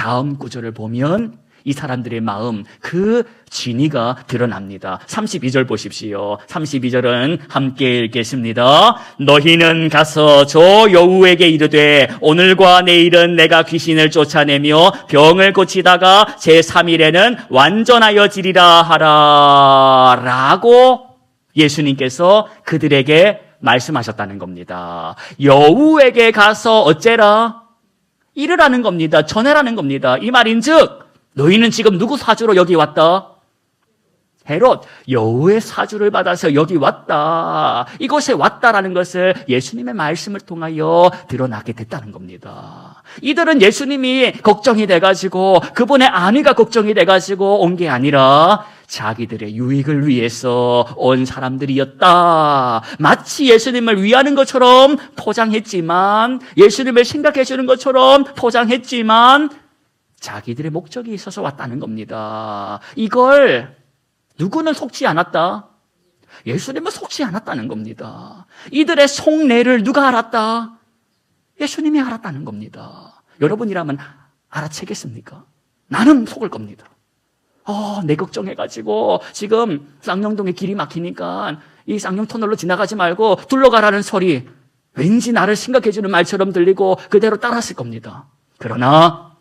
다음 구절을 보면 이 사람들의 마음, 그 진위가 드러납니다. 32절 보십시오. 32절은 함께 읽겠습니다. 너희는 가서 저 여우에게 이르되 오늘과 내일은 내가 귀신을 쫓아내며 병을 고치다가 제3일에는 완전하여 지리라 하라. 라고 예수님께서 그들에게 말씀하셨다는 겁니다. 여우에게 가서 어째라? 이르라는 겁니다. 전해라는 겁니다. 이 말인 즉, 너희는 지금 누구 사주로 여기 왔다? 헤롯, 여우의 사주를 받아서 여기 왔다. 이곳에 왔다라는 것을 예수님의 말씀을 통하여 드러나게 됐다는 겁니다. 이들은 예수님이 걱정이 돼가지고 그분의 안위가 걱정이 돼가지고 온 게 아니라 자기들의 유익을 위해서 온 사람들이었다. 마치 예수님을 위하는 것처럼 포장했지만, 예수님을 생각해 주는 것처럼 포장했지만, 자기들의 목적이 있어서 왔다는 겁니다. 이걸 누구는 속지 않았다? 예수님은 속지 않았다는 겁니다. 이들의 속내를 누가 알았다? 예수님이 알았다는 겁니다. 여러분이라면 알아채겠습니까? 나는 속을 겁니다. 어, 내 걱정해가지고 지금 쌍용동에 길이 막히니까 이 쌍용 터널로 지나가지 말고 둘러가라는 소리 왠지 나를 생각해주는 말처럼 들리고 그대로 따랐을 겁니다. 그러나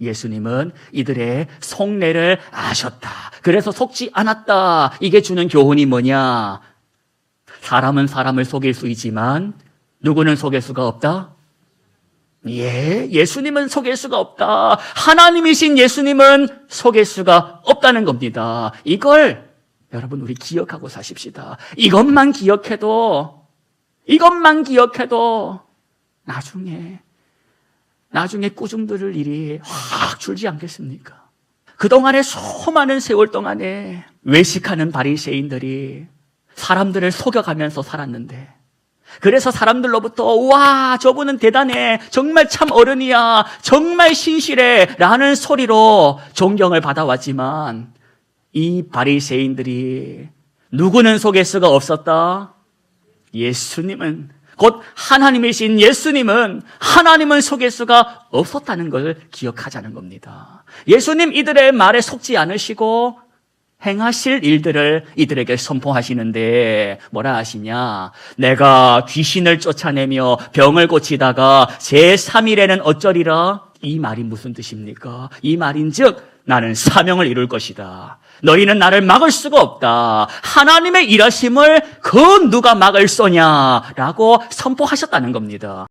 예수님은 이들의 속내를 아셨다. 그래서 속지 않았다. 이게 주는 교훈이 뭐냐? 사람은 사람을 속일 수 있지만 누구는 속일 수가 없다? 예, 예수님은 속일 수가 없다. 하나님이신 예수님은 속일 수가 없다는 겁니다. 이걸 여러분 우리 기억하고 사십시다. 이것만 기억해도 이것만 기억해도 나중에 나중에 꾸중 들을 일이 확 줄지 않겠습니까? 그동안에 수많은 세월 동안에 외식하는 바리새인들이 사람들을 속여가면서 살았는데 그래서 사람들로부터 와 저분은 대단해. 정말 참 어른이야. 정말 신실해. 라는 소리로 존경을 받아왔지만 이 바리새인들이 누구는 속일 수가 없었다? 예수님은. 곧 하나님이신 예수님은 하나님은 속일 수가 없었다는 걸 기억하자는 겁니다. 예수님 이들의 말에 속지 않으시고 행하실 일들을 이들에게 선포하시는데 뭐라 하시냐? 내가 귀신을 쫓아내며 병을 고치다가 제3일에는 어쩌리라? 이 말이 무슨 뜻입니까? 이 말인즉 나는 사명을 이룰 것이다. 너희는 나를 막을 수가 없다. 하나님의 일하심을 그 누가 막을 소냐라고 선포하셨다는 겁니다.